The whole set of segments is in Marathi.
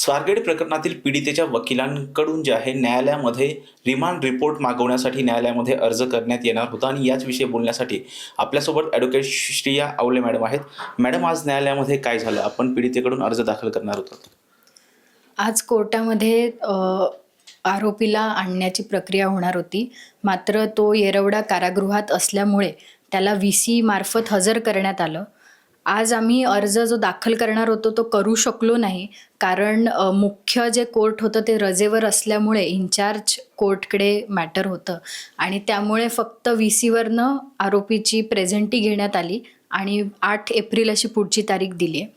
स्वारगेट प्रकरणातील पीडितेच्या वकिलांकडून जे आहे न्यायालयामध्ये रिमांड रिपोर्ट मागवण्यासाठी न्यायालयामध्ये अर्ज करण्यात येणार होता आणि याच विषयी बोलण्यासाठी आपल्यासोबत ॲडव्होकेट श्रिया आवले मॅडम आहेत. मॅडम आज न्यायालयामध्ये काय झालं? आपण पीडितेकडून अर्ज दाखल करणार होतो. आज कोर्टामध्ये आरोपीला आणण्याची प्रक्रिया होणार होती. मात्र तो येरवडा कारागृहात असल्यामुळे त्याला व्ही सी मार्फत हजर करण्यात आलं. आज आम्ही अर्ज जो दाखल करणार होतो तो करू शकलो नाही. कारण मुख्य जे कोर्ट होतं ते रजेवर असल्यामुळे इन्चार्ज कोर्टकडे मॅटर होतं. आणि त्यामुळे फक्त व्ही सीवरनं आरोपीची प्रेझेंटी घेण्यात आली आणि आठ एप्रिल अशी पुढची तारीख दिली आहे.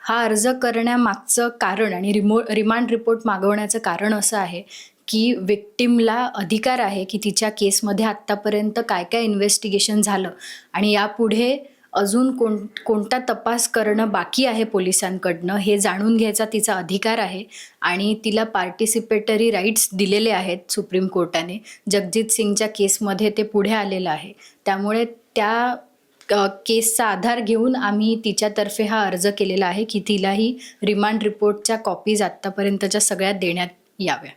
हा अर्ज करण्यामागचं कारण आणि रिमो रिमांड रिपोर्ट मागवण्याचं कारण असं आहे की विक्टिमला अधिकार आहे की तिच्या केसमध्ये आत्तापर्यंत काय काय इन्व्हेस्टिगेशन झालं आणि यापुढे अजून कोण कोणता तपास करणं बाकी आहे पोलिसांकडनं हे जाणून घ्यायचा तिचा अधिकार आहे आणि तिला पार्टिसिपेटरी राईट्स दिलेले आहेत सुप्रीम कोर्टाने. जगजित सिंगच्या केसमध्ये ते पुढे आलेलं आहे. त्यामुळे त्या केसचा आधार घेऊन आम्ही तिच्यातर्फे हा अर्ज केलेला आहे की तिलाही रिमांड रिपोर्टच्या कॉपीज आत्तापर्यंतच्या सगळ्या देण्यात याव्या.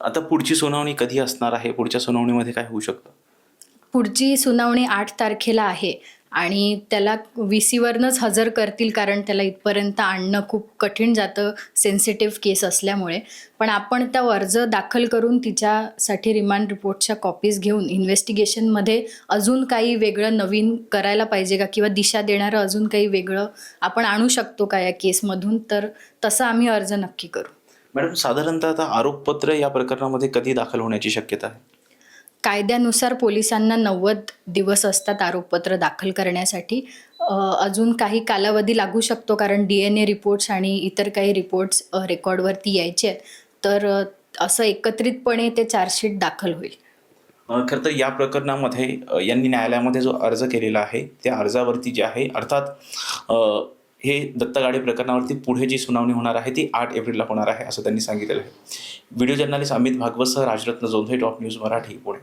आता पुढची सुनावणी कधी असणार आहे? पुढच्या सुनावणीमध्ये काय होऊ शकतं? पुढची सुनावणी आठ तारखेला आहे. आणि त्याला व्ही सीवरनंच हजर करतील कारण त्याला इथपर्यंत आणणं खूप कठीण जातं सेन्सिटिव्ह केस असल्यामुळे. पण आपण त्या अर्ज दाखल करून तिच्यासाठी रिमांड रिपोर्टच्या कॉपीज घेऊन इन्व्हेस्टिगेशनमध्ये अजून काही वेगळं नवीन करायला पाहिजे का? किंवा दिशा देणारं अजून काही वेगळं आपण आणू शकतो का या केसमधून? तर तसा आम्ही अर्ज नक्की करू. मॅडम साधारणतः आता आरोपपत्र या प्रकरणामध्ये कधी दाखल होण्याची शक्यता आहे? कायद्यानुसार पोलिसांना नव्वद दिवस असतात आरोपपत्र दाखल करण्यासाठी. अजून काही कालावधी लागू शकतो कारण डी एन ए रिपोर्ट्स आणि इतर काही रिपोर्ट्स रेकॉर्डवरती यायचे आहेत. तर असं एकत्रितपणे ते चार्जशीट दाखल होईल. खरं तर या प्रकरणामध्ये यांनी न्यायालयामध्ये जो अर्ज केलेला आहे त्या अर्जावरती जे आहे अर्थात हे दत्तगाडे प्रकरणावरती पुढे जी सुनावणी होणार आहे ती आठ एप्रिलला होणार आहे असं त्यांनी सांगितलेलं आहे. व्हिडिओ जर्नलिस्ट अमित भागवत सह राजरत्न जोंधे टॉप न्यूज मराठी पुणे.